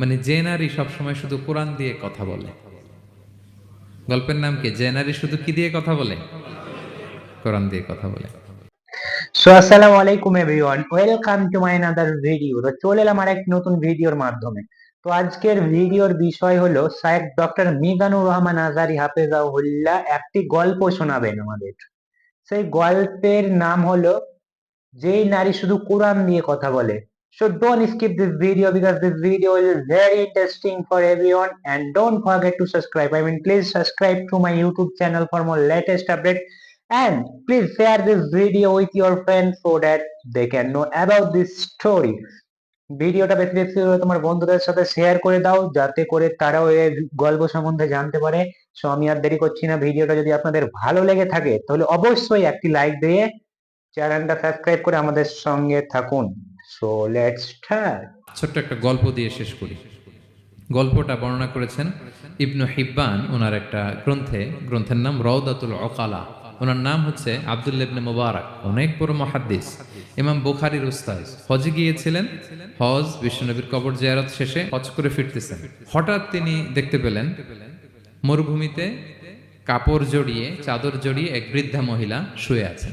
মানে যে নারী সবসময় শুধু কোরআন দিয়ে কথা বলে। গল্পের নাম কি? যে নারী শুধু কি দিয়ে কথা বলে? কোরআন দিয়ে কথা বলে। সো আসসালামু আলাইকুম everyone welcome to my another video তো চলে এলাম আর এক নতুন ভিডিওর মাধ্যমে। তো আজকের ভিডিওর বিষয় হলো শায়েখ ডক্টর মিজানুর রহমান আজারি হাফেজাহুল্লাহ একটি গল্প শোনাবেন আমাদের। সেই গল্পের নাম হলো, যেই নারী শুধু কোরআন দিয়ে কথা বলে So don't skip this video because this video is very interesting for everyone and don't forget to subscribe. I mean please subscribe to my YouTube channel for more latest update and please share this video with your friends so that they can know about this story. ভিডিওটা বেশি বেশি করে তোমার বন্ধুদের সাথে share করে দাও যাতে করে তারাও এই গল্প সম্বন্ধে জানতে পারে সো আমি আর দেরি করছি না ভিডিওটা যদি আপনাদের ভালো লেগে থাকে তাহলে অবশ্যই একটি লাইক দিয়ে চ্যানেলটা সাবস্ক্রাইব করে আমাদের সঙ্গে থাকুন সো লেটস স্টার্ট ছোট্ট একটা গল্প দিয়ে শেষ করি। গল্পটা বর্ণনা করেছেন ইবনু হিব্বান, ওনার একটা গ্রন্থে, গ্রন্থের নাম রওদাতুল অকালা ওনার নাম হচ্ছে আবদুল্লা ইবনে মোবারক, অনেক বড় মহাদ্দিস। ইমাম বুখারির উস্তাদ। হজে গিয়েছিলেন হজ বিশ্বনবীর কবর জিয়ারত শেষে হজ করে ফিরতেছেন। হঠাৎ তিনি দেখতে পেলেন, মরুভূমিতে কাপড় জড়িয়ে, চাদর জড়িয়ে এক বৃদ্ধা মহিলা শুয়ে আছেন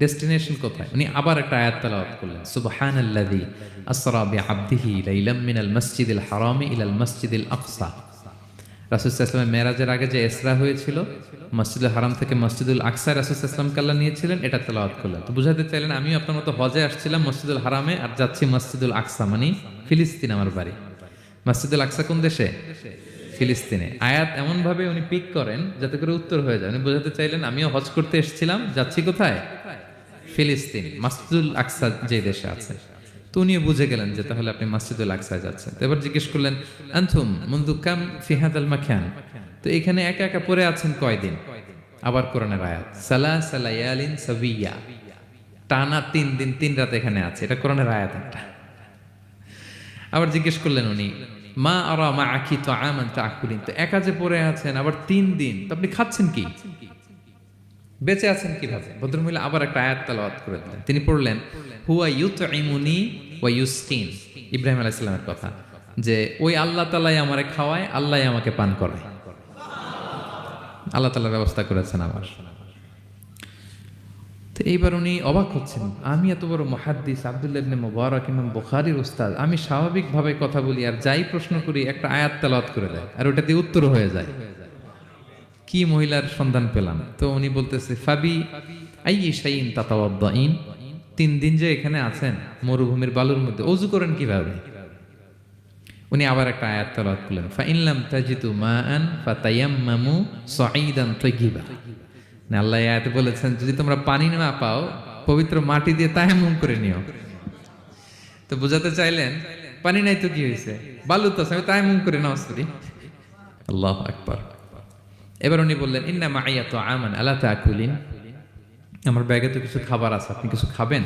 ডেস্টিনেশন কোথায়? উনি আবার একটা আয়াত তেলাওয়াত করলেন। সুবহান সুবহানাল্লাযী আসরা বিআবদিহি লাইলাম মিনাল মাসজিদিল হারামি ইলাল মসজিদিল আকসা। রাসূল সাল্লাল্লাহু মেরাজের আগে যে ইসরা হয়েছিল, মসজিদুল হারাম থেকে মসজিদুল আকসা রাসূল সাল্লাল্লাহু কাল্লা নিয়েছিলেন, এটা তেলাওয়াত করলেন। তো বুঝাতে চাইলেন আমি আপনার মতো হজে আসছিলাম মসজিদুল হারামে আর যাচ্ছি মসজিদুল আকসা মানে ফিলিস্তিন আমার বাড়ি। মসজিদুল আকসা কোন দেশে? ফিলিস্তিনে। আয়াত এমন ভাবে উনি পিক করেন যাতে করে উত্তর হয়ে যায়। উনি বোঝাতে চাইলেন, আমিও হজ করতে এসেছিলাম, যাচ্ছি কোথায়? ফিলিস্তিন, মাসজিদুল আকসা যে দেশে আছে। তো উনিও বুঝে গেলেন যে তাহলে আপনি মাসজিদুল আকসায় যাচ্ছেন। তো এবার জিজ্ঞেস করলেন আনথুম মুন্দু কাম ফিহাদ আল মাখান? তো এখানে একা একা পড়ে আছেন কয়দিন? আবার কোরআনের আয়াত সালা সালায়ালিন সাবিয়া। টানা তিন দিন, তিন রাত এখানে আছে, এটা কোরআনের আয়াত একটা। আবার জিজ্ঞেস করলেন উনি, মা আরা মা আখি তো আমান তা আকুলিন তো একা যে পড়ে আছেন, আবার তিন দিন, তো আপনি খাচ্ছেন কি? বেঁচে আছেন কীভাবে? ভদ্রমহিলা আবার একটা আয়াত তালাওয়াত করে দিলেন। তিনি পড়লেন, হুয়া ইউতইমুনি ওয়া ইউস্তিন ইব্রাহিম আলাইহিস সালামের কথা, যে, ওই আল্লাহ তাআলাই আমারে খাওয়ায় আল্লাহ আমাকে পান করায়। আল্লাহ তাআলা ব্যবস্থা করেছেন আমার তো এইবার উনি অবাক হচ্ছেন, আমি এত বড় মহাদ্দিস আব্দুল্লাহ ইবনে মুবারক, ইমাম বুখারীর উস্তাদ, আমি স্বাভাবিকভাবে কথা বলি আর যাই প্রশ্ন করি একটা আয়াত তেলাওয়াত করে দেয়, আর ওটা দিয়ে উত্তর হয়ে যায়। কি মহিলার সন্ধান পেলাম? তো উনি বলতেছে, ফাবি আই তাতাওয়াদ্দাইন তিন দিন যে এখানে আছেন, মরুভূমির বালুর মধ্যে, অজু করেন কীভাবে? উনি আবার একটা আয়াত তেলাওয়াত করলেন ফাইনলাম তাজিতু মাআন ফাতায়াম্মামু সাঈদান তাইয়িবা। না আল্লাহ আয়াত বলেছেন, যদি তোমরা পানি না পাও, পবিত্র মাটি দিয়ে তায়াম্মুম করে নিও। তো বুঝাতে চাইলেন, পানি নাই তো কি হয়েছে বালু তো আমি তায়াম্মুম করে নাও সরি আল্লাহ আকবার। এবার উনি বললেন, ইন্না মাইয়া তো আমান আলা তাকুলিন। আমার ব্যাগে তো কিছু খাবার আছে, আপনি কিছু খাবেন?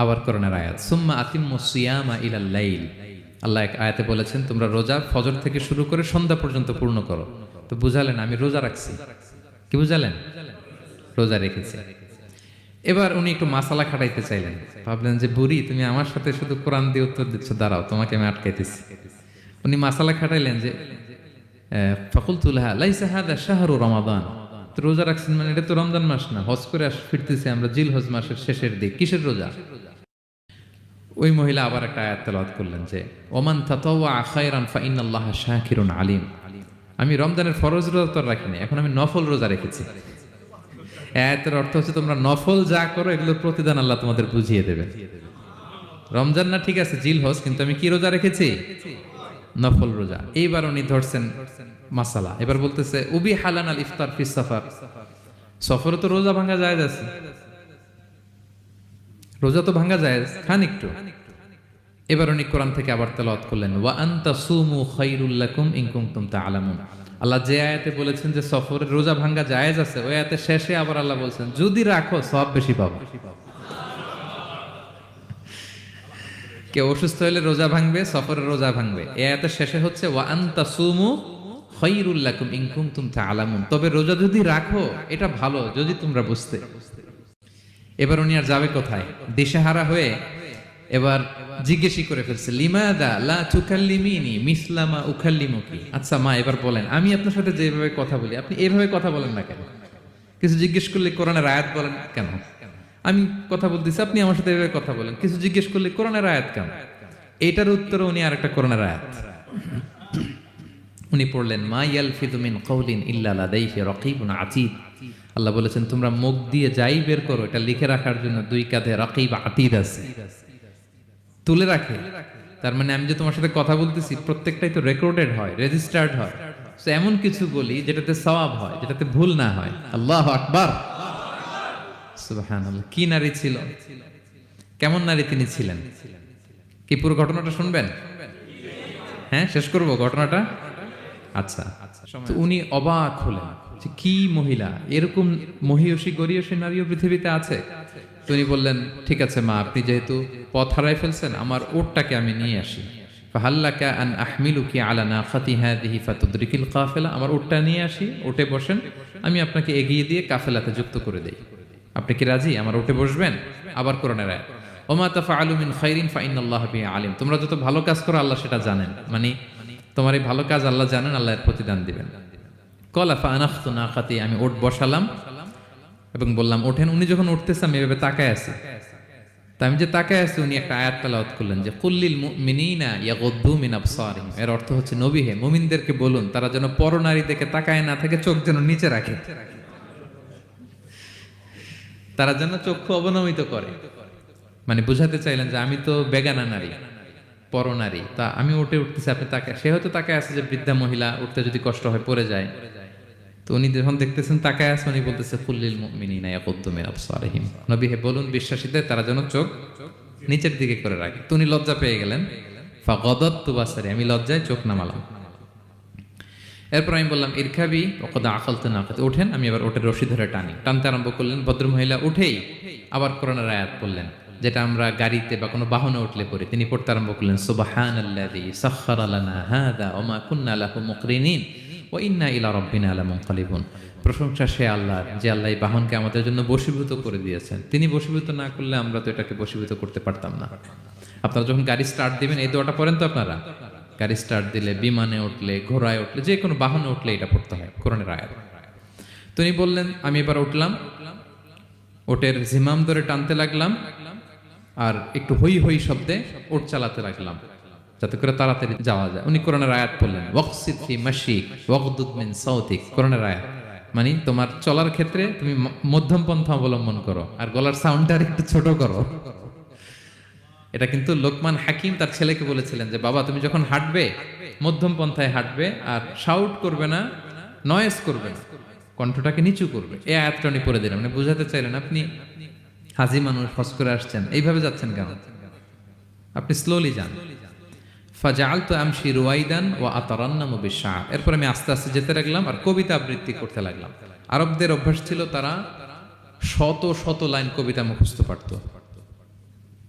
আবার করোনার আয়াত, সুম্মা আতিম্মু সিয়ামা ইলাল লাইল। আল্লাহ এক আয়াতে বলেছেন, তোমরা রোজা ফজর থেকে শুরু করে সন্ধ্যা পর্যন্ত পূর্ণ করো। তো বুঝালেন, আমি রোজা রাখছি। কি বুঝালেন? রোজা রেখেছি। এবার উনি একটু মাসালা খাটাইতে চাইলেন। ভাবলেন যে, বুড়ি, তুমি আমার সাথে শুধু কোরআন দিয়ে উত্তর দিচ্ছ, দাঁড়াও, তোমাকে আমি আটকাইতেছি। উনি মাসালা খাটাইলেন যে ফকুল তুলহা লাইসা হাদা শাহরু রমাদান। রোজা রাখছেন মানে এটা তো রমজান মাস না, হজ করে আস ফিরতেছি আমরা জিল হজ মাসের শেষের দিক। কিসের রোজা? ওই মহিলা আবার একটা আয়াত তেলাওয়াত করলেন যে, ওমান তাতাওয়া খায়রান ফা ইন্নাল্লাহা শাকিরুন আলিম। আমি রমজানের ফরজ রোজা তো রাখিনি এখন আমি নফল রোজা রেখেছি। আয়াতের অর্থ হচ্ছে তোমরা নফল যা করো এগুলোর প্রতিদান আল্লাহ তোমাদের বুঝিয়ে দেবে। রমজান না ঠিক আছে, জিল হজ, কিন্তু আমি কি রোজা রেখেছি? নফল রোজা। এইবার উনি ধরছেন মাসালা। এবার বলতেছে, উবি হালান আল ইফতার ফিস সাফার। সফরে তো রোজা ভাঙা যায় আছে। রোজা তো ভাঙা যায় খান একটু এবার উনি কোরআন থেকে আবার তেলাওয়াত করলেন, ওয়া আনতা সুমু খাইরুল লাকুম ইন কুনতুম তাআলামুন। আল্লাহ যে আয়াতে বলেছেন যে সফরের রোজা ভাঙা জায়েজ আছে, ওই আয়াতে শেষে আবার আল্লাহ বলছেন, যদি রাখো, সব বেশি পাবো। কেউ অসুস্থ হলে রোজা ভাঙবে, সফরে রোজা ভাঙবে। এ আয়াতের শেষে হচ্ছে, ওয়া আনতা সুমু খাইরুল লাকুম ইন কুনতুম তাআলামুন। তবে রোজা যদি রাখো, এটা ভালো, যদি তোমরা বুঝতে। এবার উনি আর যাবে কোথায়? দিশেহারা হয়ে এবার জিজ্ঞেসই করে ফেলছে লা আচ্ছা মা, এবার বলেন, আমি আপনার সাথে যেভাবে কথা বলি, আপনি এভাবে কথা বলেন না কেন? কিছু জিজ্ঞেস করলে কোরআনের আয়াত বলেন কেন? আমি কথা বলতেছি, আপনি আমার সাথে এভাবে কথা বলেন। কিছু জিজ্ঞেস করলে, কোরআনের আয়াত কেন? এটার উত্তরে উনি আরেকটা কোরআনের আয়াত। উনি পড়লেন, মা ইয়ালফিদু মিন কওলিন ইল্লা লাদাইহি রাকিবুন আতীদ। আল্লাহ বলেছেন, তোমরা মুখ দিয়ে যাই বের করো, এটা লিখে রাখার জন্য দুই কাঁধে রাকিব আতীদ আছে। তুলে রাখে। তার মানে আমি যে তোমার সাথে কথা বলতেছি, প্রত্যেকটাই তো রেকর্ডেড হয় রেজিস্টার্ড হয়। তো এমন কিছু বলি যেটাতে সওয়াব হয়, যেটাতে ভুল না হয়। আল্লাহ আকবার। কি নারী ছিল? কেমন নারী তিনি ছিলেন? কি পুরো ঘটনাটা শুনবেন? হ্যাঁ শেষ করব ঘটনাটা? আচ্ছা। উনি অবাক হলেন কি মহিলা? এরকম মহিয়সী, গরিয়সী নারীও পৃথিবীতে আছে? তো উনি বললেন, ঠিক আছে মা, আপনি যেহেতু পথ হারাই ফেলছেন, আমার ওটটাকে আমি নিয়ে আসি। আমার ওটটা নিয়ে আসি, ওটে বসেন, আমি আপনাকে এগিয়ে দিয়ে কাফেলাতে যুক্ত করে দেই। আপনি কি রাজি? আমার উঠে বসবেন? আবার কোরআনের আয়াত ওমা তাফা আলুমিন খাইরিন ফাইনাল্লাহ বি আলিম। তোমরা যত ভালো কাজ করো, আল্লাহ সেটা জানেন। মানে তোমার এই ভালো কাজ আল্লাহ জানেন, আল্লাহ এর প্রতিদান দিবেন। কলাফা আনাখতু নাকাতি, আমি ওট বসালাম এবং বললাম, ওঠেন। উনি যখন উঠতেছে, আমি এভাবে তাকায় আছি। তা আমি যে তাকায় আছি, উনি একটা আয়াত তেলাওয়াত করলেন যে কুল্লিল মুমিনিনা ইয়াগুদ্দু মিন আবসারিহিম। এর অর্থ হচ্ছে, নবী হে, মুমিনদেরকে বলুন, তারা যেন পরনারী দেখে তাকায় না থাকে, চোখ যেন নিচে রাখে। তারা যেন চক্ষু অবনমিত করে। মানে বুঝাতে চাইলেন যে আমি তো বেগানা নারী পরনারী তা আমি উঠে উঠতেছি, আপনি তাকে, সে হয়তো তাকে আছে যে বৃদ্ধা মহিলা, উঠতে যদি কষ্ট হয় পড়ে যায়। তো উনি যখন দেখতেছেন, তাকায় আছে, উনি বলতেছে ফুল্লিল মুমিনিনা ইয়াকুদ্দু মিন আবসারিহিম। নবী হে বলুন, বিশ্বাসীদের, তারা যেন চোখ নিচের দিকে করে রাখে। তো উনি লজ্জা পেয়ে গেলেন। ফা ফাগদাত্তু বাসারি, আমি লজ্জায় চোখ নামালাম। এরপর আমি বললাম ইরখাবি ওকদা আকালতে না ওঠেন, আমি আবার ওটের রশি ধরে টানি। টানতে আরম্ভ করলেন, ভদ্রমহিলা উঠেই আবার কোরআনের আয়াত পড়লেন, যেটা আমরা গাড়িতে বা কোনো বাহনে উঠলে পড়ি। তিনি পড়তে আরম্ভ করলেন সুবাহান আল্লাযী সাখখারা লানা হাদা ওয়া মা কুন্না লাহু মুকরিনিন ওয়া ইন্না ইলা রাব্বিনা লামুনকালিবুন। প্রশংসা সে আল্লাহ, যে আল্লাহ এই বাহনকে আমাদের জন্য বশীভূত করে দিয়েছেন। তিনি বশীভূত না করলে আমরা তো এটাকে বশীভূত করতে পারতাম না। আপনারা যখন গাড়ি স্টার্ট দিবেন, এই দোয়াটা পড়েন তো আপনারা? গাড়ি স্টার্ট দিলে, বিমানে উঠলে, ঘোড়ায় উঠলে, যে কোনো বাহনে উঠলে এটা পড়তে হয়, কোরআনের আয়াত। তো উনি বললেন, আমি এবার উঠলাম। ওটের জিমাম ধরে টানতে লাগলাম আর একটু হই হই শব্দে ওট চালাতে লাগলাম, যাতে করে তাড়াতাড়ি যাওয়া যায়। উনি কোরআনের আয়াত বললেন ওয়াকসিদ ফি মাশিক ওয়াকদুদ মিন সাউতিক। কোরআনের আয়াত। মানে তোমার চলার ক্ষেত্রে তুমি মধ্যম পন্থা অবলম্বন করো, আর গলার সাউন্ডটা একটু ছোট করো। এটা কিন্তু লোকমান হাকিম তার ছেলেকে বলেছিলেন যে, বাবা, তুমি যখন হাঁটবে, মধ্যম পন্থায় হাঁটবে আর শাউট করবে না নয়েস করবে না, কণ্ঠটাকে নিচু করবে। এই আয়াতটা উনি পড়ে দিলেন মানে বুঝাতে চাইলেন আপনি হাজি মানুষ, হজ করে আসছেন, এইভাবে যাচ্ছেন কেন? আপনি স্লোলি যান। এরপর আমি আস্তে আস্তে যেতে লাগলাম আর কবিতা আবৃত্তি করতে লাগলাম। আরবদের অভ্যাস ছিল তারা শত শত লাইন কবিতা মুখস্থ পারত।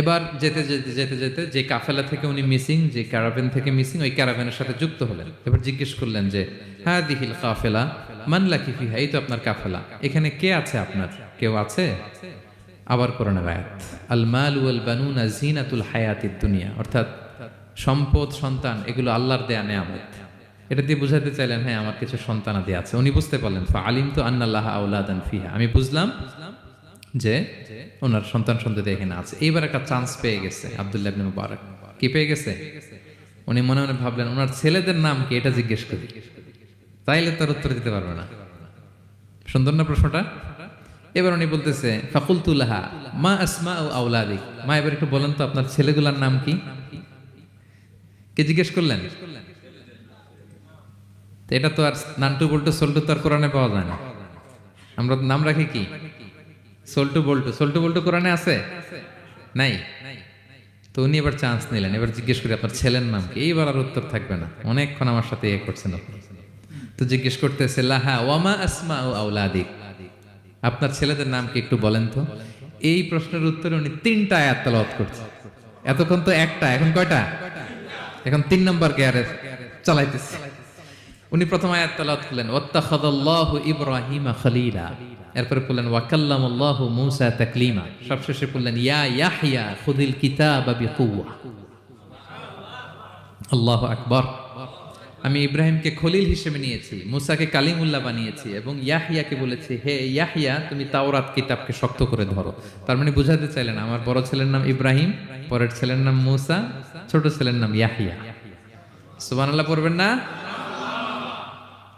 এবার যেতে যেতে যেতে যেতে যে কাফেলা থেকে উনি মিসিং যে ক্যারাভেন থেকে মিসিং ওই ক্যারাভেনের সাথে যুক্ত হলেন। এবার জিজ্ঞেস করলেন যে হ্যাঁ দিহিল কাফেলা মানলা কি ফিহা? এই তো আপনার কাফেলা। এখানে কে আছে আপনার? কেউ আছে? আবার কোরআনের আয়াত। আল মাল ওয়াল বানুনা জিনাতুল হায়াতিদ দুনিয়া। অর্থাৎ সম্পদ, সন্তান, এগুলো আল্লাহর দেয়া নেয়ামত। এটা দিয়ে বুঝাতে চাইলেন হ্যাঁ আমার কিছু সন্তানাদি আছে। উনি বুঝতে পারলেন আলিম তো আন্নাল্লাহ আউলাদান ফিহা। আমি বুঝলাম যে ওনার সন্তান সন্ততি এখানে আছে। এইবার একটা চান্স পেয়ে গেছে, আব্দুল্লাহ মুবারক। কি পেয়ে গেছে? উনি মনে মনে ভাবলেন, ওনার ছেলেদের নাম কি? এটা জিজ্ঞেস করি। তাইলে তার উত্তর দিতে পারবে না। সুন্দর না প্রশ্নটা? এবার উনি বলতেছে ফাকুলতুল্লাহা মা আসমা ও আউলাদিক মা, এবার একটু বলেন তো, আপনার ছেলেগুলার নাম কি? কে জিজ্ঞেস করলেন? এটা তো আর নান্টু বল্টু সল্টু তো আর কোরআনে পাওয়া যায় না। আমরা নাম রাখি কি? সল্টু বল্টু সল্টু বল্টু কোরআনে আছে? নাই? তো উনি এবার চান্স নিলেন। এবার জিজ্ঞেস করি, আপনার ছেলের নাম কি? এইবার আর উত্তর থাকবে না। অনেকক্ষণ আমার সাথে ইয়ে করছেন তো জিজ্ঞেস করতেছে, লাহা, ওয়ামা আসমা ও আউলাদিক আপনার ছেলেদের নাম কি একটু বলেন তো? এই প্রশ্নের উত্তরে উনি তিনটা আয়াত তেলাওয়াত করছে। এতক্ষণ তো একটা, এখন কয়টা? এখন তিন নম্বর গিয়ারে চালাইতেছে। উনি প্রথম আয়াত তেলাওয়াত করলেন ওয়াত্তাখাদাল্লাহু ইব্রাহিমা খলিলা। এরপরে বললেন ওয়াকাল্লামাল্লাহু মূসা তাকলিমা। সবশেষে বললেন ইয়া ইয়াহইয়া খুদিল কিতাবা বিকুওয়া। আল্লাহু আকবার। আমি ইব্রাহিমকে খলিল হিসেবে নিয়েছি, মুসাকে কালিমুল্লাহ বানিয়েছি এবং ইয়াহিয়াকে বলেছি, হে ইয়াহিয়া তুমি তাওরাত কিতাবকে শক্ত করে ধরো। তার মানে বুঝাতে চাইলেন, আমার বড় ছেলের নাম ইব্রাহিম, পরের ছেলের নাম মুসা, ছোট ছেলের নাম ইয়াহিয়া সুবহানাল্লাহ পড়বেন না?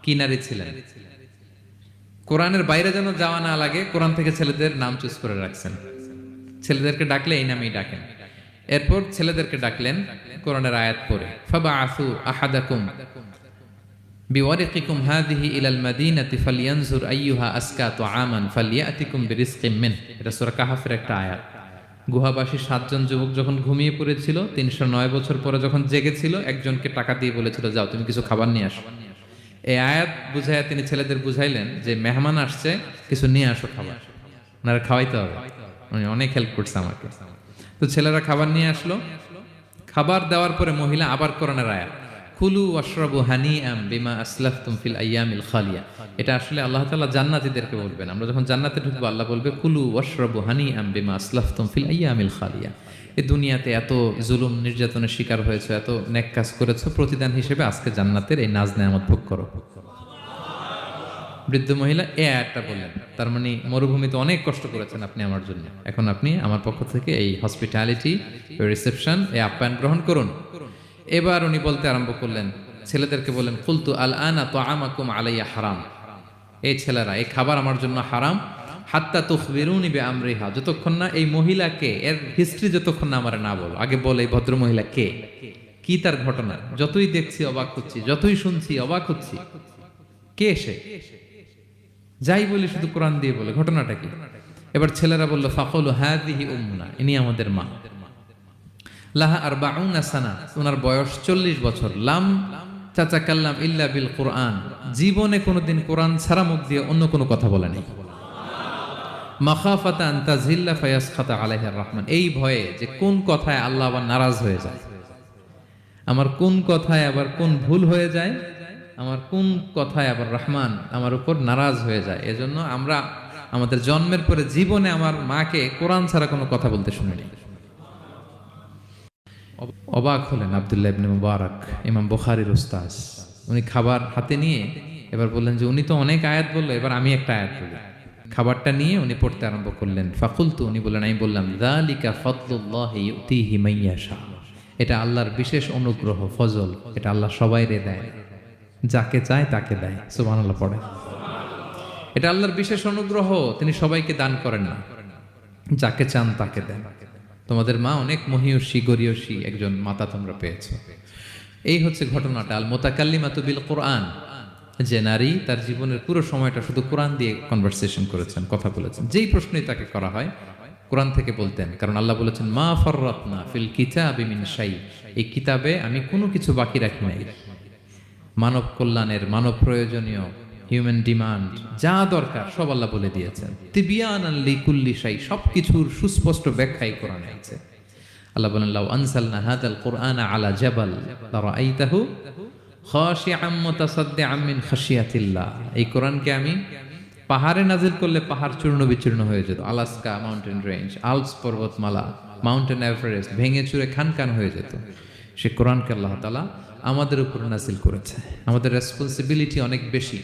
কি নারী ছিলেন। কোরআনের বাইরে যেন যাওয়া না লাগে, কোরআন থেকে ছেলেদের নাম চুজ করে রাখছেন। ছেলেদেরকে ডাকলে এই নামেই ডাকেন। এরপর ছেলেদেরকে ডাকলেন কোরআনের আয়াত পড়ে ফাবা আসু আহাদাকুম বিওয়ারিকিকুম হাদিহি ইলাল মাদিনাতি ফালিয়ানজুর আইয়ুহা আসকাতু আমান ফালিয়াতিকুম বিরিজকিম মিন। এটা সূরা কাহাফের একটা আয়াত। গুহাবাসী সাতজন যুবক যখন ঘুমিয়ে পড়েছিল, তিনশো নয় বছর পরে যখন জেগেছিল, একজনকে টাকা দিয়ে বলেছিল, যাও, তুমি কিছু খাবার নিয়ে আসো। এই আয়াত বুঝাইয়া তিনি ছেলেদের বুঝাইলেন যে মেহমান আসছে, কিছু নিয়ে আসো খাবার। ওনারা খাওয়াইতে হবে। উনি অনেক হেল্প করছে আমাকে। তো ছেলেরা খাবার নিয়ে আসলো। খাবার দেওয়ার পরে মহিলা আবার কোরআনের আয়াত। কুলু ওয়াশরাবু হানি আম বিমা আসলাফতুম ফিল আইয়ামিল খালিয়া। এটা আসলে আল্লাহ তাআলা জান্নাতীদেরকে বলবেন। আমরা যখন জান্নাতে ঢুকবো, আল্লাহ বলবে, কুলু ওয়াশরাবু হানি আম বিমা আসলাফতুম ফিল আইয়ামিল খালিয়া। এই দুনিয়াতে এত জুলুম নির্যাতনের শিকার হয়েছে, এত নেক কাজ করেছ, প্রতিদান হিসেবে আজকে জান্নাতের এই নাজ নেয়ামত ভোগ করো। বৃদ্ধ মহিলা, এ আয়াতটা বললেন, তার মানে মরুভূমিতে অনেক কষ্ট করেছেন আপনি আমার জন্য। এখন আপনি আমার পক্ষ থেকে এই হসপিটালিটি রিসেপশন এই আপ্যায়ন গ্রহণ করুন। এবার উনি বলতে আরম্ভ করলেন, ছেলেদেরকে বললেন, কুলতু আল আনা তো আমাকুম আলাইয়া হারাম। এই ছেলেরা, এই খাবার আমার জন্য হারাম হাত্তা তুখবিরুনি বে আমরিহা যতক্ষণ না এই মহিলাকে, এর হিস্ট্রি যতক্ষণ না আমার না বলো, আগে বল এই ভদ্র মহিলা কে? কি তার ঘটনা? যতই দেখছি, অবাক হচ্ছি, যতই শুনছি, অবাক হচ্ছি। কে সে? যাই বলি শুধু কোরআন দিয়ে বলে, ঘটনাটা কি? এবার ছেলেরা বলল, ফাকল হাদিহি উম্মুনা ইনি আমাদের মা। লাহা আর সানা ওনার বয়স চল্লিশ বছর। লাম চাচা কাল্লাম ইল্লা বিল কোরআন। জীবনে কোনোদিন কোরআন ছাড়া মুখ দিয়ে অন্য কোনো কথা বলে নেই মাখাফাতা আন্তাজিল্লা ফায়াস খাতা আলাইহার রহমান। এই ভয়ে যে কোন কথায় আল্লাহ আবার নারাজ হয়ে যায়? আমার কোন কথায় আবার কোন ভুল হয়ে যায়? আমার কোন কথায় আবার রহমান আমার উপর নারাজ হয়ে যায়? এজন্য আমরা আমাদের জন্মের পরে জীবনে আমার মাকে কোরআন ছাড়া কোনো কথা বলতে শুনিনি। অবাক হলেন আবদুল্লাহ ইবনে মুবারক, ইমাম বুখারীর উস্তাজ উনি খাবার হাতে নিয়ে এবার বললেন যে, উনি তো অনেক আয়াত বলল, এবার আমি একটা আয়াত বলি। খাবারটা নিয়ে উনি পড়তে আরম্ভ করলেন। ফাকুল তো উনি বললেন, আমি বললাম দালিকা ফদলুল্লাহ ইউতিহি মাইয়াশা এটা আল্লাহর বিশেষ অনুগ্রহ, ফজল। এটা আল্লাহ সবাইরে দেয়। যাকে চায় তাকে দেয়। সুবাহ আল্লাহ পড়ে এটা আল্লাহর বিশেষ অনুগ্রহ, তিনি সবাইকে দান করেন না। যাকে চান তাকে দেন। তোমাদের মা অনেক মহিয়সী, গরিয়সী একজন মাতা তোমরা পেয়েছ। এই হচ্ছে ঘটনাটা। আল মোতাকাল্লিমাতু বিল কোরআন যে নারী তার জীবনের পুরো সময়টা শুধু কোরআন দিয়ে কনভারসেশন করেছেন, কথা বলেছেন। যেই প্রশ্নই তাকে করা হয়, কোরআন থেকে বলতেন, কারণ আল্লাহ বলেছেন, মা ফররাতনা ফিল কিতাবি মিন শাই এই কিতাবে আমি কোনো কিছু বাকি রাখি নাই। মানব কল্যাণের, মানব প্রয়োজনীয় হিউম্যান ডিমান্ড যা দরকার, সব আল্লাহ বলে দিয়েছেন। তিবিয়ান আল্লি কুল্লি শাই সব কিছুর সুস্পষ্ট ব্যাখ্যাই কোরআনে আছে আল্লাহ বলেন, লাউ আনসালনা হাদাল কোরআন আলা জাবাল, লারাআইতাহু আমিন এই আমি পাহাড়ে করলে পাহাড় চূর্ণ বিচূর্ণ হয়ে যেত। আলাস্কা মাউন্টেন রেঞ্জ পর্বতমালা, মাউন্টেন হয়ে যেত। সে আল্লাহ তালা আমাদের উপর নাজিল করেছে। আমাদের রেসপন্সিবিলিটি অনেক বেশি।